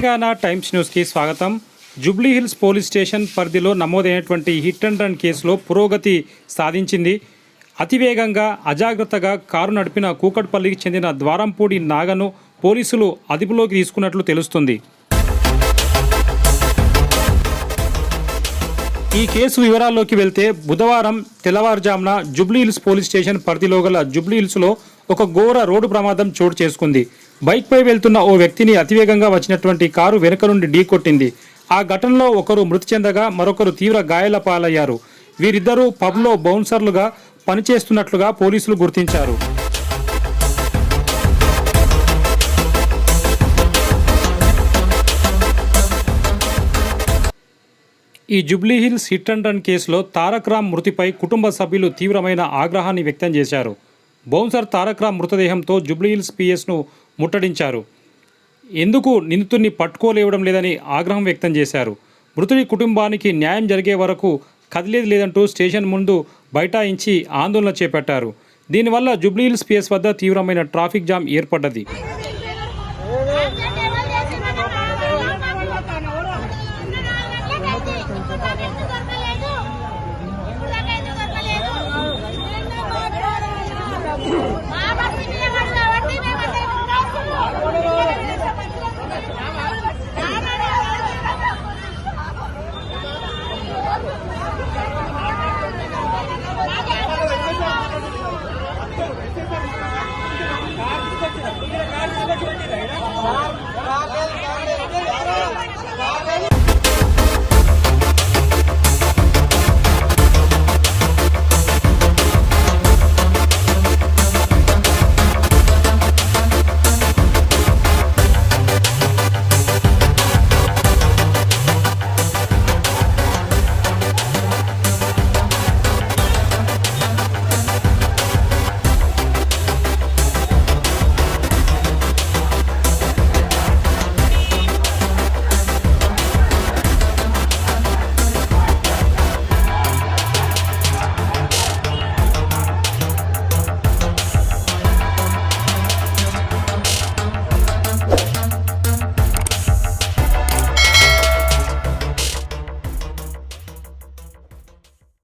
Telangana times న్యూస్కి స్వాగతం. Jubilee hills police station పరిధిలో నమోదైనటువంటి హిట్ అండ్ రన్ కేసులో పురోగతి సాధించింది. అతివేగంగా అజాగ్రత్తగా కారు నడిపిన కూకట్పల్లికి చెందిన ద్వారంపూడి నాగను పోలీసులు అదుపులోకి తీసుకున్నట్లు తెలుస్తుంది. ఈ కేసు వివరాల్లోకి వెళ్తే బుధవారం తెల్లవారుజామున జూబ్లీ హిల్స్ పోలీస్ స్టేషన్ పరిధిలో గల జూబ్లీ హిల్స్లో ఒక ఘోర రోడ్డు ప్రమాదం చోటు చేసుకుంది. బైక్పై వెళ్తున్న ఓ వ్యక్తిని అతివేగంగా వచ్చినటువంటి కారు వెనుక నుండి ఢీకొట్టింది ఆ ఘటనలో ఒకరు మృతి చెందగా మరొకరు తీవ్ర గాయాల పాలయ్యారు. వీరిద్దరూ పబ్లో బౌన్సర్లుగా పనిచేస్తున్నట్లుగా పోలీసులు గుర్తించారు. ఈ జుబ్లీహిల్స్ హిట్ అండ్ రన్ కేసులో తారక్ రామ్ మృతిపై కుటుంబ సభ్యులు తీవ్రమైన ఆగ్రహాన్ని వ్యక్తం చేశారు. బౌన్సర్ తారక్ రామ్ మృతదేహంతో జుబ్లీహిల్స్ పిఎస్ను ముట్టడించారు. ఎందుకు నిందితుడిని పట్టుకోలేవడం లేదని ఆగ్రహం వ్యక్తం చేశారు. మృతుడి కుటుంబానికి న్యాయం జరిగే వరకు కదిలేదు లేదంటూ స్టేషన్ ముందు బైఠాయించి ఆందోళన చేపట్టారు. దీనివల్ల జుబ్లీహిల్ పిఎస్ వద్ద తీవ్రమైన ట్రాఫిక్ జామ్ ఏర్పడ్డది.